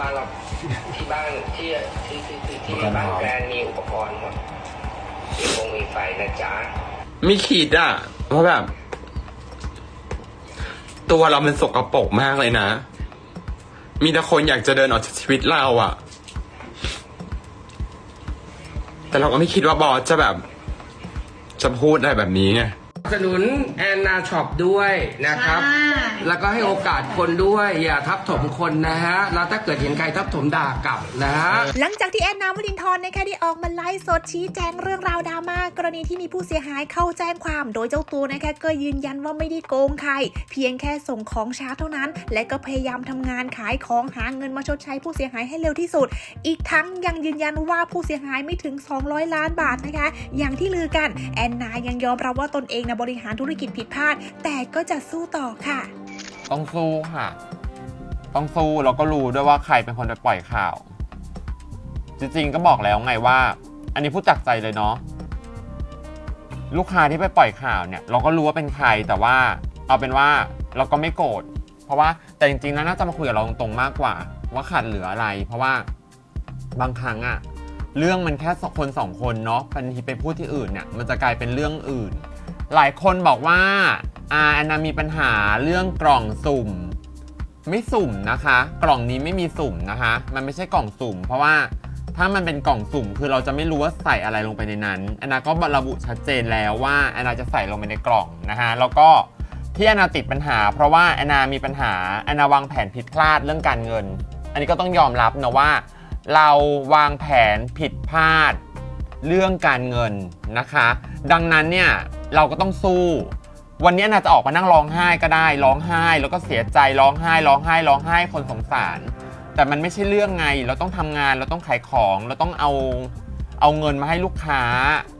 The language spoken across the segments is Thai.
บ้านเราที่บ้านที่ที่ที่ที่ที่บ้านแกรนมีอุปกรณ์หมดมีฟงมีไฟนะจ๊ะไม่คิดอะว่าแบบ ตัวเรามันสกรปรกมากเลยนะ มีแต่คนอยากจะเดินออกจากชีวิตเราอะแต่เราก็ไม่คิดว่าบอสจะแบบ จะพูดอะไรแบบนี้ไง สนุนแอนนาช็อปด้วยนะครับใช่แล้วก็ให้โอกาสคนด้วย อย่าทับถมคนนะฮะ แล้วถ้าเกิดเห็นใครทับถมด่ากลับนะฮะ หลังจากที่แอนนาวลินทร์นะคะได้ออกมาไลฟ์สดชี้แจงเรื่องราวดราม่ากรณีที่มีผู้เสียหายเข้าแจ้งความ โดยเจ้าตัวนะคะก็ยืนยันว่าไม่ได้โกงใคร เพียงแค่ส่งของช้าเท่านั้น และก็พยายามทำงานขายของหาเงินมาชดใช้ผู้เสียหายให้เร็วที่สุด อีกทั้งยังยืนยันว่าผู้เสียหายไม่ถึง 200 ล้านบาทนะคะ อย่างที่ลือกันแอนนายังยอมรับว่าตนเองนะบริหารธุรกิจผิดพลาด แต่ก็จะสู้ต่อค่ะ ต้องสู้ค่ะ ต้องสู้แล้วก็รู้ด้วยว่าใครเป็นคนไปปล่อยข่าว จริงๆก็บอกแล้วไงว่า อันนี้พูดจากใจเลยเนาะลูกค้าที่ไปปล่อยข่าวเนี่ย เราก็รู้ว่าเป็นใครแต่ว่า เอาเป็นว่าเราก็ไม่โกรธเพราะว่าแต่จริงๆแล้วน่าจะมาคุยกับเราตรงๆมากกว่า ว่าขาดเหลืออะไร เพราะว่าบางครั้งอะเรื่องมันแค่คนสองคนเนาะพันทีไปพูดที่อื่นเนี่ยมันจะกลายเป็นเรื่องอื่น หลายคนบอกว่าอาแอนนามีปัญหาเรื่องกล่องสุ่ม ไม่สุ่มนะคะ กล่องนี้ไม่มีสุ่มนะคะ มันไม่ใช่กล่องสุ่ม เพราะว่าถ้ามันเป็นกล่องสุ่มคือเราจะไม่รู้ว่าใส่อะไรลงไปในนั้นแอนนาก็ระบุชัดเจนแล้วว่าแอนนาจะใส่ลงไปในกล่องนะคะแล้วก็ที่แอนนาติดปัญหา เพราะว่าแอนนามีปัญหาแอนนาวางแผนผิดพลาดเรื่องการเงิน อันนี้ก็ต้องยอมรับนะว่า เราวางแผนผิดพลาดเรื่องการเงินนะคะ ดังนั้นเนี่ย เราก็ต้องสู้ วันนี้นาจะออกมานั่งร้องไห้ก็ได้ ร้องไห้ แล้วก็เสียใจร้องไห้ ร้องไห้ ร้องไห้คนสงสาร แต่มันไม่ใช่เรื่องไง เราต้องทำงาน เราต้องขายของ เราต้องเอาเอาเงินมาให้ลูกค้า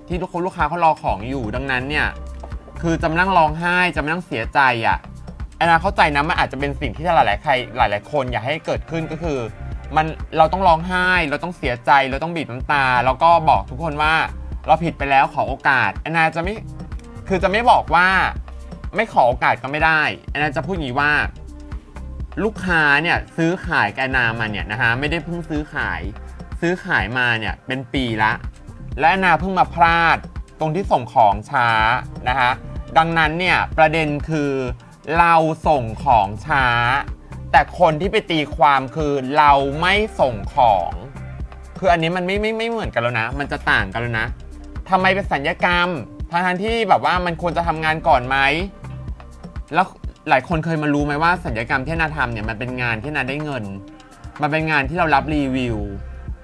ที่ทุกคนลูกค้าเขารอของอยู่ ดังนั้นเนี่ย คือจะมานั่งร้องไห้ จะมานั่งเสียใจอะ่ะแอนนาเข้าใจนะมันอาจจะเป็นสิ่งที่หลายๆใครหลายๆคนอยากให้เกิดขึ้นก็คือ มันเราต้องร้องไห้ เราต้องเสียใจ เราต้องบีบน้ำตา แล้วก็บอกทุกคนว่าเราผิดไปแล้วขอโอกาสแอนนาจะไม่ คือจะไม่บอกว่าไม่ขอโอกาสก็ไม่ได้แอนนาจะพูดอย่างนี้ว่า ลูกค้าเนี่ยซื้อขายแอนนามาเนี่ยนะคะไม่ได้เพิ่งซื้อขาย ซื้อขายมาเนี่ยเป็นปีละ และแอนนาเพิ่งมาพลาดตรงที่ส่งของช้านะคะดังนั้นเนี่ยประเด็นคือเราส่งของช้า แต่คนที่ไปตีความคือเราไม่ส่งของ คืออันนี้มันไม่ไม่ไม่เหมือนกันแล้วนะ มันจะต่างกันแล้วนะทำไมเป็นสัญญกรรม ทางๆที่แบบว่ามันควรจะทำงานก่อนไหม แล้วหลายคนเคยมารู้ไหมว่าสัญญกรรมที่นาทำเนี่ยมันเป็นงานที่นาได้เงิน มันเป็นงานที่เรารับรีวิว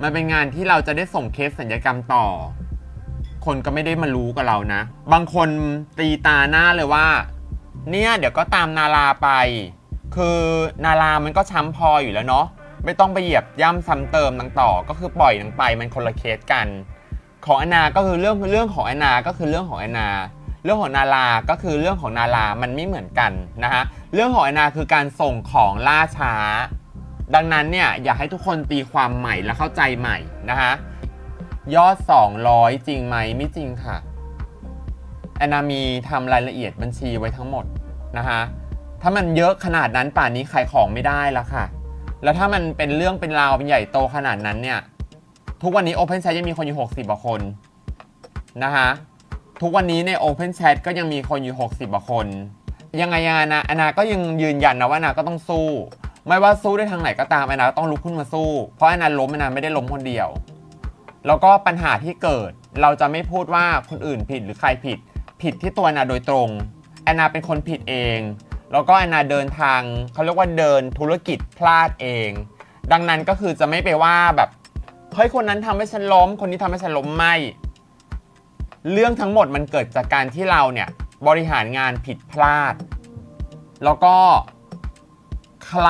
มันเป็นงานที่เราจะได้ส่งเคสสัญญกรรมต่อ คนก็ไม่ได้มารู้กับเรานะ บางคนตีตาหน้าเลยว่า เนี่ยเดี๋ยวก็ตามนาราไป คือนารามันก็ช้ำพออยู่แล้วเนาะ ไม่ต้องไปเหยียบย่ำซ้ำเติมนังต่อ ก็คือปล่อยนังไปมันคนละเคสกัน ของแอนนาก็คือเรื่องเรื่องของแอนนาก็คือเรื่องของแอนนาเรื่องของนาราก็คือเรื่องของนารามันไม่เหมือนกันนะฮะเรื่องของแอนนาคือการส่งของล่าช้า ดังนั้นเนี่ยอยากให้ทุกคนตีความใหม่และเข้าใจใหม่นะฮะยอด 200 จริงไหมไม่จริงค่ะแอนนามีทำรายละเอียดบัญชีไว้ทั้งหมดนะฮะถ้ามันเยอะขนาดนั้นป่านนี้ขายของไม่ได้แล้วค่ะ แล้วถ้ามันเป็นเรื่องเป็นราวเป็นใหญ่โตขนาดนั้นเนี่ย ทุกวันนี้ Open Chat ยังมีคนอยู่ 60กว่าคนนะคะทุกวันนี้ใน Open Chat ก็ยังมีคนอยู่ 60กว่าคน ยังไงยังไงนะอนาก็ยังยืนยันนะว่าอนาก็ต้องสู้ ไม่ว่าสู้ได้ทางไหนก็ตามอนาก็ต้องลุกขึ้นมาสู้ เพราะอนาล้มอนาไม่ได้ล้มคนเดียว แล้วก็ปัญหาที่เกิดเราจะไม่พูดว่าคนอื่นผิดหรือใครผิด ผิดที่ตัวอนนาโดยตรงอนนาเป็นคนผิดเอง แล้วก็อนาเดินทางเขาเรียกว่าเดินธุรกิจพลาดเอง ดังนั้นก็คือจะไม่ไปว่าแบบ เฮ้ยคนนั้นทำให้ฉันล้ม คนนี้ทำให้ฉันล้มไม่ เรื่องทั้งหมดมันเกิดจากการที่เราเนี่ยบริหารงานผิดพลาด แล้วก็ใคร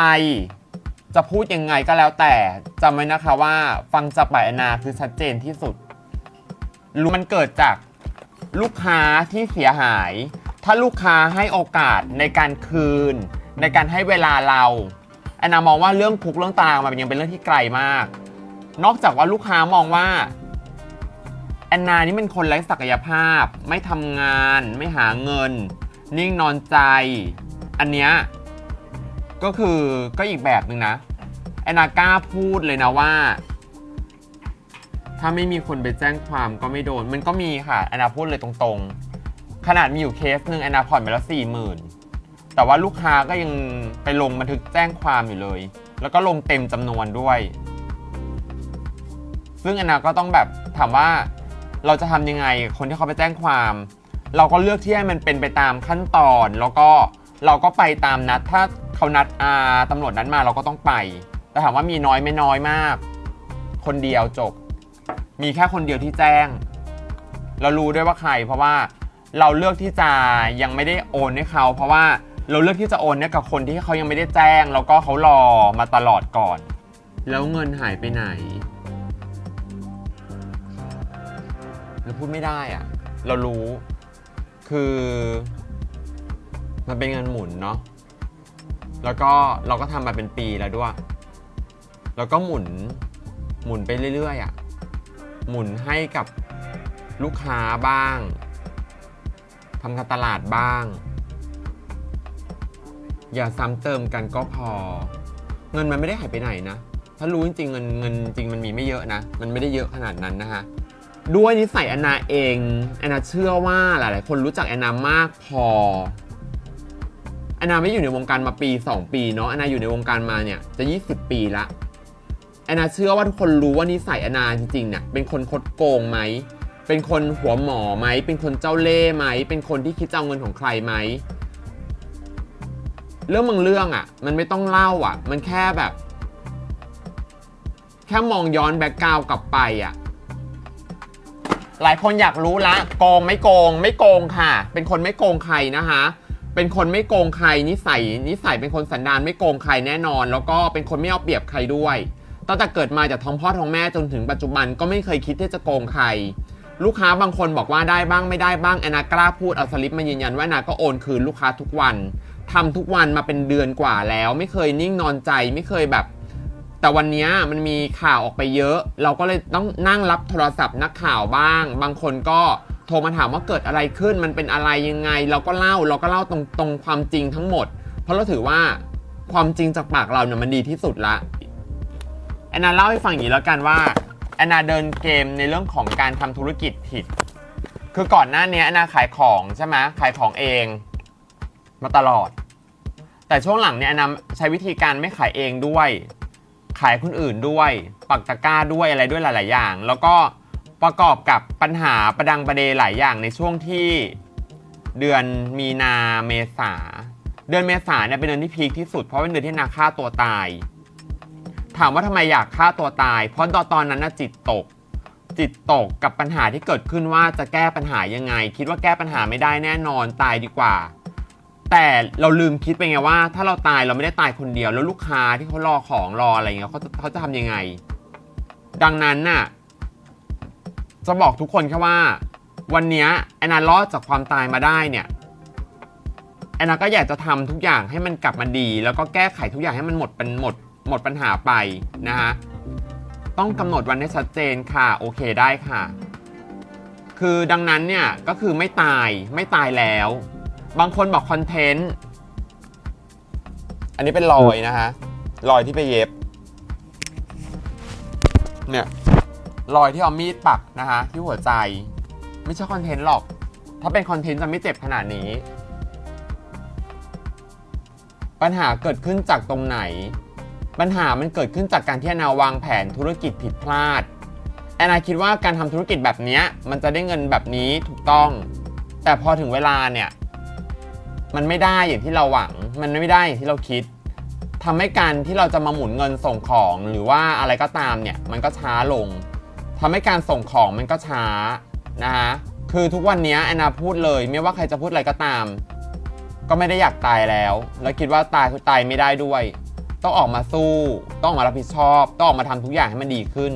จะพูดยังไงก็แล้วแต่จำไว้นะคะว่าฟังจากปากแอนนาคือชัดเจนที่สุด รู้มันเกิดจากลูกค้าที่เสียหาย ถ้าลูกค้าให้โอกาสในการคืน ในการให้เวลาเราแอนนามองว่าเรื่องคุกเรื่องตารางมันยังเป็นเรื่องที่ไกลมาก นอกจากว่าลูกค้ามองว่า แอนนานี่เป็นคนไร้ศักยภาพ ไม่ทำงาน ไม่หาเงิน นิ่งนอนใจ อันเนี้ยก็คือก็อีกแบบหนึ่งนะ แอนนากล้าพูดเลยนะว่า ถ้าไม่มีคนไปแจ้งความก็ไม่โดน มันก็มีค่ะ แอนนาพูดเลยตรงๆ ขนาดมีอยู่เคสหนึ่งแอนนาผ่อนไปแล้วสี่หมื่นแต่ว่าลูกค้าก็ยังไปลงบันทึกแจ้งความอยู่เลย แล้วก็ลงเต็มจำนวนด้วย ซึ่งแอนนาก็ต้องแบบถามว่าเราจะทำยังไงคนที่เขาไปแจ้งความ เราก็เลือกที่ให้มันเป็นไปตามขั้นตอน แล้วก็เราก็ไปตามนัดถ้าเขานัดอาตำรวจนัดมาเราก็ต้องไป แต่ถามว่ามีน้อยไม่น้อยมาก คนเดียวจบ มีแค่คนเดียวที่แจ้ง เรารู้ด้วยว่าใคร เพราะว่าเราเลือกที่จะยังไม่ได้โอนให้เขา เพราะว่าเราเลือกที่จะโอนเนี่ยกับคนที่เขายังไม่ได้แจ้ง แล้วก็เขารอมาตลอดก่อน แล้วเงินหายไปไหน เราพูดไม่ได้อะเรารู้คือ มันเป็นเงินหมุนเนาะแล้วก็เราก็ทำมาเป็นปีแล้วด้วย แล้วก็หมุนหมุนไปเรื่อยๆอะ่ะหมุนให้กับลูกค้าบ้างทำการตลาดบ้าง อย่าซ้ำเติมกันก็พอ เงินมันไม่ได้หายไปไหนนะ ถ้ารู้จริงๆเงินเงินจริงมันมีไม่เยอะนะ มันไม่ได้เยอะขนาดนั้นนะฮะ ด้วยนิสัยแอนนาเองแอนนาเชื่อว่าหลายๆ คนรู้จักแอนนามากพอแอนนาไม่อยู่ในวงการมาปี 2 ปีเนาะแอนนาอยู่ในวงการมาเนี่ยจะ 20 ปีละแอนนาเชื่อว่าทุกคนรู้ว่านิสัยแอนนาจริงๆเนี่ยเป็นคนคดโกงไหมเป็นคนหัวหมอไหมเป็นคนเจ้าเล่ห์ไหมเป็นคนที่คิดจะเอาเงินของใครไหมเรื่องบางเรื่องอะ่ะ มันไม่ต้องเล่าอะ มันแค่แบบ แค่มองย้อนแบ็กกราวกลับไปอะ หลายคนอยากรู้ละโกงไม่โกงไม่โกงค่ะ เป็นคนไม่โกงใครนะคะ เป็นคนไม่โกงใครนิสัยนิสัยเป็นคนสันดานไม่โกงใครแน่นอน แล้วก็เป็นคนไม่เอาเปรียบใครด้วยตั้งแต่เกิดมาจากท้องพ่อท้องแม่จนถึงปัจจุบันก็ไม่เคยคิดที่จะโกงใคร ลูกค้าบางคนบอกว่าได้บ้างไม่ได้บ้างแอนนากล้าพูดเอาสลิปมายืนยันว่านนาก็โอนคืนลูกค้าทุกวันทำทุกวันมาเป็นเดือนกว่าแล้ว ไม่เคยนิ่งนอนใจไม่เคยแบบ แต่วันนี้มันมีข่าวออกไปเยอะ เราก็เลยต้องนั่งรับโทรศัพท์นักข่าวบ้าง บางคนก็โทรมาถามว่าเกิดอะไรขึ้น มันเป็นอะไรยังไง เราก็เล่าเราก็เล่าตรงตรงความจริงทั้งหมด เพราะเราถือว่าความจริงจากปากเราเนี่ยมันดีที่สุดละแอนนาเล่าให้ฟังอย่างนี้แล้วกันว่าแอนนาเดินเกมในเรื่องของการทำธุรกิจผิด คือก่อนหน้านี้แอนนาขายของใช่ไหมขายของเอง มาตลอด แต่ช่วงหลังเนี่ยแอนนาใช้วิธีการไม่ขายเองด้วย ขายคนอื่นด้วย ปักตะกร้าด้วยอะไรด้วยหลาย ๆ อย่าง แล้วก็ประกอบกับปัญหาประดังประเดหลายอย่างในช่วงที่เดือนมีนาเมษา เดือนเมษาเนี่ยเป็นเดือนที่พีคที่สุดเพราะเป็นเดือนที่นาฆ่าตัวตาย ถามว่าทำไมอยากฆ่าตัวตาย เพราะตอนตอนนั้นน่ะจิตตก จิตตกกับปัญหาที่เกิดขึ้นว่าจะแก้ปัญหายังไง คิดว่าแก้ปัญหาไม่ได้แน่นอนตายดีกว่า แต่เราลืมคิดไปไงว่า ถ้าเราตายเราไม่ได้ตายคนเดียว แล้วลูกค้าที่เขารอของรออะไรเงี้ยเขาจะเขาจะทำยังไง ดังนั้นน่ะจะบอกทุกคนแค่ว่า วันนี้แอนนารอดจากความตายมาได้เนี่ยแอนนาก็อยากจะทำทุกอย่างให้มันกลับมาดี แล้วก็แก้ไขทุกอย่างให้มันหมดเป็นหมดหมดปัญหาไปนะฮะต้องกำหนดวันให้ชัดเจนค่ะ โอเคได้ค่ะ คือดังนั้นเนี่ยก็คือไม่ตายไม่ตายแล้ว บางคนบอกคอนเทนต์ อันนี้เป็นรอยนะฮะ รอยที่ไปเย็บ เนี่ย รอยที่เอามีดปักนะฮะ ที่หัวใจ ไม่ใช่คอนเทนต์หรอก ถ้าเป็นคอนเทนต์จะไม่เจ็บขนาดนี้ ปัญหาเกิดขึ้นจากตรงไหน ปัญหามันเกิดขึ้นจากการที่แอนนาวางแผนธุรกิจผิดพลาด แอนนาคิดว่าการทำธุรกิจแบบเนี้ยมันจะได้เงินแบบนี้ถูกต้อง แต่พอถึงเวลาเนี่ย มันไม่ได้อย่างที่เราหวัง มันไม่ได้อย่างที่เราคิดทำให้การที่เราจะมาหมุนเงินส่งของหรือว่าอะไรก็ตามเนี่ยมันก็ช้าลงทำให้การส่งของมันก็ช้านะฮะคือทุกวันนี้แอนนาพูดเลย ไม่ว่าใครจะพูดอะไรก็ตาม ก็ไม่ได้อยากตายแล้ว แล้วคิดว่าตายคือตายไม่ได้ด้วย ต้องออกมาสู้ ต้องออกมารับผิดชอบ ต้องออกมาทำทุกอย่างให้มันดีขึ้น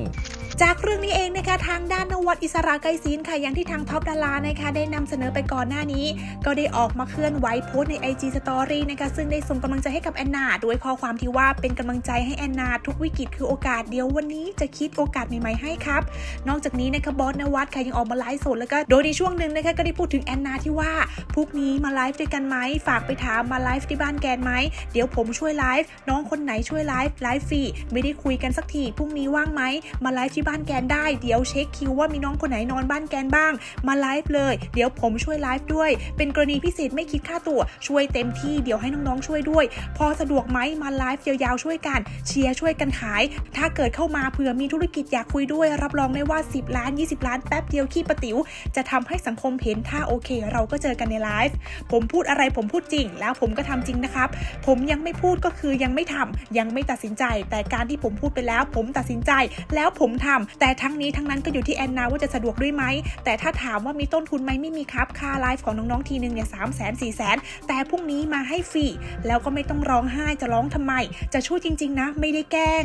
จากเรื่องนี้เองนะคะทางด้านนวัดอิสระไกรศิลค่ะอย่างที่ทางท็อปดารานะคะได้นำเสนอไปก่อนหน้านี้ ก็ได้ออกมาเคลื่อนไหวโพสใน IG Story นะคะซึ่งได้ส่งกำลังใจให้กับแอนนาด้วยข้อความที่ว่าเป็นกำลังใจให้แอนนาทุกวิกฤตคือโอกาสเดียววันนี้จะคิดโอกาสใหม่ๆให้ครับ นอกจากนี้นะคะบอสนวัดค่ะยังออกมาไลฟ์สดแล้วก็โดยในช่วงหนึ่งนะคะก็ได้พูดถึงแอนนาที่ว่าพรุ่งนี้มาไลฟ์ด้วยกันไหมฝากไปถามมาไลฟ์ที่บ้านแกนไหมเดี๋ยวผมช่วยไลฟ์น้องคนไหนช่วยไลฟ์ไลฟ์ฟรีไม่ได้คุยกันสักทีพรุ่งนี้ว่างไหมมาไลฟ์ที่บ้านแกนได้ เดี๋ยวเช็คคิวว่ามีน้องคนไหนนอนบ้านแกนบ้าง มาไลฟ์เลย เดี๋ยวผมช่วยไลฟ์ด้วย เป็นกรณีพิเศษไม่คิดค่าตัวช่วยเต็มที่ เดี๋ยวให้น้องๆช่วยด้วย พอสะดวกไหมมาไลฟ์ยาวๆช่วยกัน เชียร์ช่วยกันขาย ถ้าเกิดเข้ามาเผื่อมีธุรกิจอยากคุยด้วย รับรองได้ว่า 10 ล้าน 20 ล้านแป๊บเดียวขี้ปติ๋ว จะทำให้สังคมเห็นถ้าโอเค เราก็เจอกันในไลฟ์ ผมพูดอะไรผมพูดจริง แล้วผมก็ทำจริงนะครับ ผมยังไม่พูดก็คือยังไม่ทำยังไม่ตัดสินใจ แต่การที่ผมพูดไปแล้ว ผมตัดสินใจ แล้วผมทำแต่ทั้งนี้ทั้งนั้นก็อยู่ที่แอนนาว่าจะสะดวกด้วยไหม แต่ถ้าถามว่ามีต้นทุนไหมไม่มีครับ ค่าไลฟ์ของน้องๆทีนึงเนี่ยสามแสนสี่แสนแต่พรุ่งนี้มาให้ฟรี แล้วก็ไม่ต้องร้องไห้จะร้องทำไม จะช่วยจริง ๆ นะ ไม่ได้แกล้ง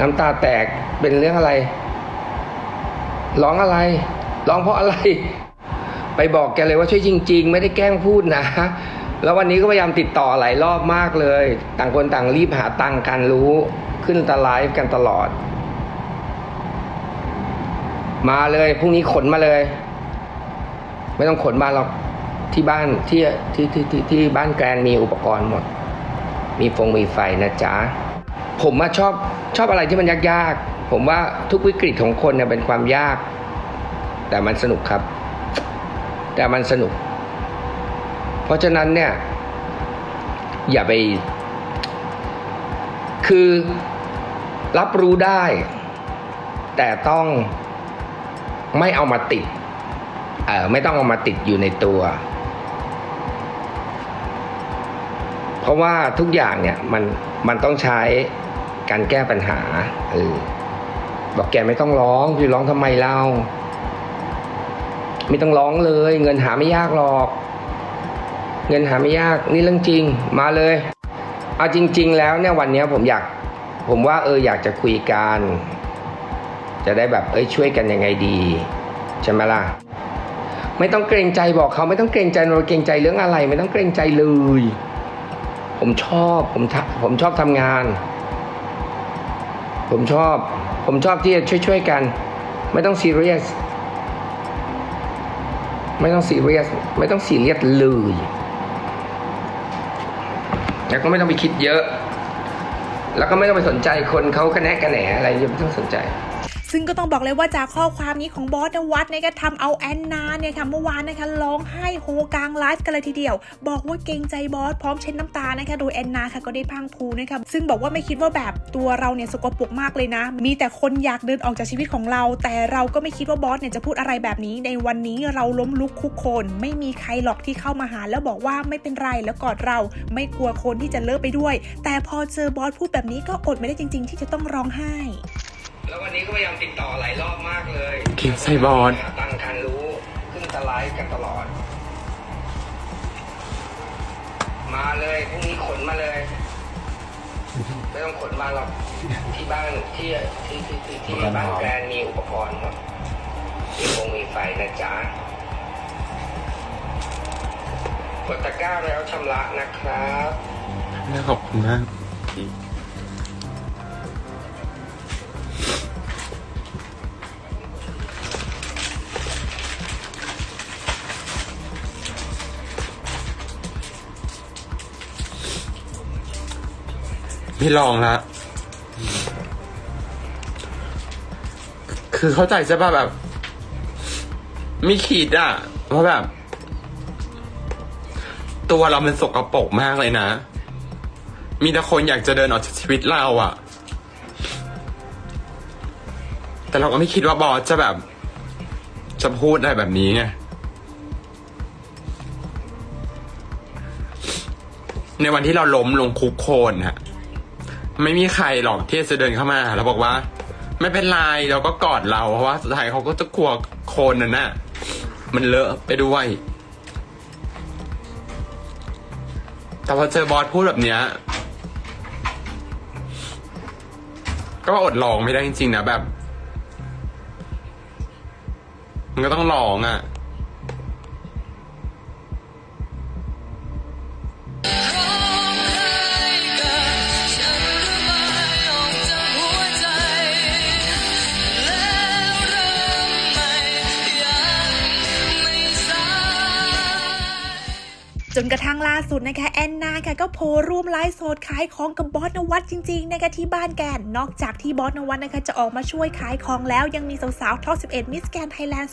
น้ำตาแตกเป็นเรื่องอะไร ร้องอะไร ร้องเพราะอะไร ไปบอกแกเลยว่าช่วยจริง ๆ ไม่ได้แกล้งพูดนะแล้ววันนี้ก็พยายามติดต่อหลายรอบมากเลย ต่างคนต่างรีบหาตังค์กันรู้ ขึ้นตาไลฟ์กันตลอด มาเลยพรุ่งนี้ขนมาเลย ไม่ต้องขนมาหรอกที่บ้านที่ที่ที่ที่ที่บ้านแกรนมีอุปกรณ์หมด มีฟงมีไฟนะจ๊ะผมว่าชอบชอบอะไรที่มันยากๆ ผมว่าทุกวิกฤตของคนเนี่ยเป็นความยาก แต่มันสนุกครับ แต่มันสนุก เพราะฉะนั้นเนี่ย อย่าไป คือรับรู้ได้ แต่ต้อง ไม่เอามาติดเอ่อไม่ต้องเอามาติดอยู่ในตัว เพราะว่าทุกอย่างเนี่ยมันมันต้องใช้การแก้ปัญหาเออบอกแกไม่ต้องร้องพี่ร้องทำไมเล่าไม่ต้องร้องเลย เงินหาไม่ยากหรอก เงินหาไม่ยากนี่เรื่องจริง มาเลยเอาจริง ๆ แล้วเนี่ยวันนี้ผมอยาก ผมว่าเอออยากจะคุยกัน จะได้แบบเอ้ยช่วยกันยังไงดีใช่ไหมล่ะไม่ต้องเกรงใจบอกเขาไม่ต้องเกรงใจเราเกรงใจเรื่องอะไร ไม่ต้องเกรงใจเลย ผมชอบผมทำผมชอบทำงาน ผมชอบ ผมชอบที่จะช่วยๆกัน ไม่ต้องซีเรียสไม่ต้องซีเรียสไม่ต้องซีเรียสเลยแล้วก็ไม่ต้องไปคิดเยอะ แล้วก็ไม่ต้องไปสนใจคนเขาคะแนนกันแหนอะไรย่าไม่ต้องสนใจ ซึ่งก็ต้องบอกเลยว่าจากข้อความนี้ของบอสนวัดเนี่ยก็ทำเอาแอนนาเนี่ยค่ะเมื่อวานนะคะร้องไห้โฮกลางไลฟ์กันเลยทีเดียว บอกว่าเกรงใจบอสพร้อมเช็ดน้ำตานะคะโดยแอนนาค่ะก็ได้พังพูนะคะซึ่งบอกว่าไม่คิดว่าแบบตัวเราเนี่ยสกปรกมากเลยนะ มีแต่คนอยากเดินออกจากชีวิตของเรา แต่เราก็ไม่คิดว่าบอสเนี่ยจะพูดอะไรแบบนี้ ในวันนี้เราล้มลุกคุกโคนไม่มีใครหรอกที่เข้ามาหา แล้วบอกว่าไม่เป็นไรแล้วกอดเราไม่กลัวคนที่จะเลิกไปด้วย แต่พอเจอบอสพูดแบบนี้ก็อดไม่ได้จริง ๆ ที่จะต้องร้องไห้ แล้ววันนี้ก็พยายามติดต่อหลายรอบมากเลยเก่งไซบอร์ดหาตังค์กันรู้ขึ้นตาไลฟ์กันตลอด มาเลยพรุ่งนี้ขนมาเลย ไม่ต้องขนมาหรอกที่บ้านที่ที่ที่ที่ที่บ้านแกรนมีอุปกรณ์หมดมีฟงมีไฟนะจ๊ะกดตะกร้าแล้วชำระนะครับ น่าขอบคุณมาก ไม่ลองละคือเข้าใจใช่ป่ะแบบไม่คิดอะว่าแบบ ตัวเรามันสกรปรกมากเลยนะ มีแต่คนอยากจะเดินออกจากชีวิตเราอะแต่เราก็ไม่คิดว่าบอสจะแบบ จะพูดอะไรแบบนี้ไงในวันที่เราล้มลงคุกโคนฮะ ไม่มีใครหรอกที่จะเดินเข้ามา แล้วบอกว่า ไม่เป็นไรเราก็กอดเราเพราะว่าสุดท้ายเขาก็จะกลัวโคลนนั่นน่ะ มันเลอะไปด้วย แต่พอเจอบอสพูดแบบเนี้ย ก็อดลองไม่ได้จริงๆนะแบบ มันก็ต้องร้องอะ นะคะแอนนาค่ะก็โพร่วมไลฟ์สดขายของกับบอสนวัตจริงๆนะคะที่บ้านแกน นอกจากที่บอสนวัตนะคะจะออกมาช่วยขายของแล้วยังมีสาวๆท็อป11มิสแกนไทยแลนด์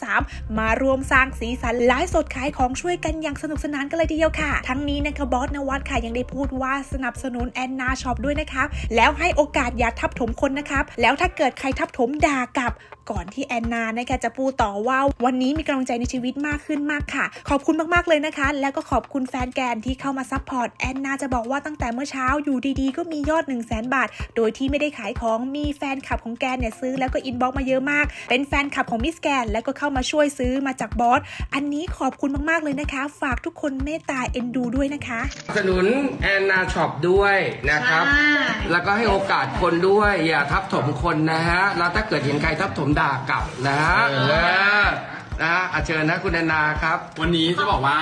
2023 มารวมสร้างสีสันไลฟ์สดขายของช่วยกันอย่างสนุกสนานกันเลยทีเดียวค่ะ ทั้งนี้นะคะบอสนวัตค่ะยังได้พูดว่าสนับสนุนแอนนาช็อปด้วยนะครับแล้วให้โอกาสอย่าทับถมคนนะครับแล้วถ้าเกิดใครทับถมด่ากลับก่อนที่แอนนานะคะจะพูดต่อว่าวันนี้มีกำลังใจในชีวิตมากขึ้นมากค่ะ ขอบคุณมากๆเลยนะคะ แล้วก็ขอบคุณแฟนแกนที่เข้ามาซัพพอร์ตแอนนาจะบอกว่าตั้งแต่เมื่อเช้าอยู่ดีๆ ก็มียอด 1 0 0 0 0แบาท โดยที่ไม่ได้ขายของมีแฟนคลับของแกนเนี่ยซื้อแล้วก็อินบ็อกมาเยอะมาก เป็นแฟนคลับของมิสแกนแล้วก็เข้ามาช่วยซื้อมาจากบอส อันนี้ขอบคุณมากๆเลยนะคะ ฝากทุกคนเมตตาเอ็นดูด้วยนะคะ สนับสนุนแอนนาช็อปด้วยนะครับ แล้วก็ให้โอกาสคนด้วยอย่าทับถมคนนะฮะ แล้วถ้าเกิดเห็นใครทับถมด่ากลับนะฮะเออนะฮะอะเชิญนะคุณแอนนาครับ วันนี้จะบอกว่า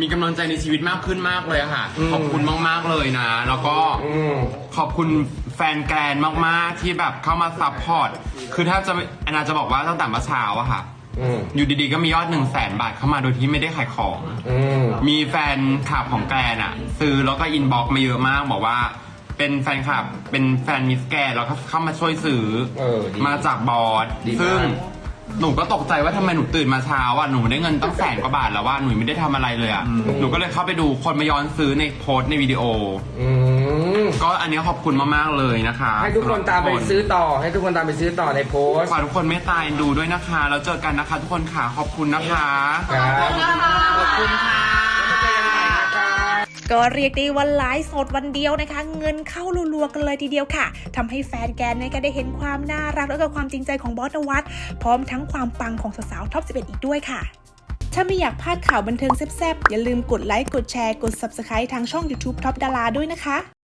มีกำลังใจในชีวิตมากขึ้นมากเลยอะค่ะอืมขอบคุณมากๆเลยนะ แล้วก็อืมขอบคุณแฟนแกรนมากๆที่แบบเข้ามาซัพพอร์ต คือถ้าจะแอนนาจะบอกว่าตั้งแต่เมื่อเช้าอะค่ะอืมอยู่ดีๆก็มียอดหนึ่งแสนบาทเข้ามาโดยที่ไม่ได้ขายของอืมมีแฟนคลับของแกรนอะซื้อแล้วก็อินบ็อกซ์มาเยอะมากบอกว่าเป็นแฟนคลับ เป็นแฟนมิสแกรนแล้วก็เข้ามาช่วยซื้อเออดีมาจากบอสดีมากซึ่ง หนูก็ตกใจว่าทำไมหนูตื่นมาเช้าอะหนูได้เงินตั้งแสนกว่าบาทแล้วว่าหนูไม่ได้ทำอะไรเลยอะหนูก็เลยเข้าไปดูคนมาย้อนซื้อในโพสต์ในวิดีโอ อืมก็อันนี้ขอบคุณมากๆเลยนะคะให้ทุกคนตามไปซื้อต่อ ให้ทุกคนตามไปซื้อต่อในโพสต์ฝากทุกคนเมตตาเอ็นดูด้วยนะคะ แล้วเจอกันนะคะ ทุกคนค่ะขอบคุณนะคะ ครับ ขอบคุณค่ะ ก็เรียกได้ว่าไลฟ์สดวันเดียวนะคะ เงินเข้ารัวๆกันเลยทีเดียวค่ะทำให้แฟนแกนนะคะได้เห็นความน่ารักและก็ความจริงใจของบอสนวัตพร้อมทั้งความปังของสาวๆท็อป 11 อีกด้วยค่ะถ้าไม่อยากพลาดข่าวบันเทิงแซ่บๆ อย่าลืมกดไลค์ กดแชร์ กด Subscribe ทางช่อง YouTube Top ดาราด้วยนะคะ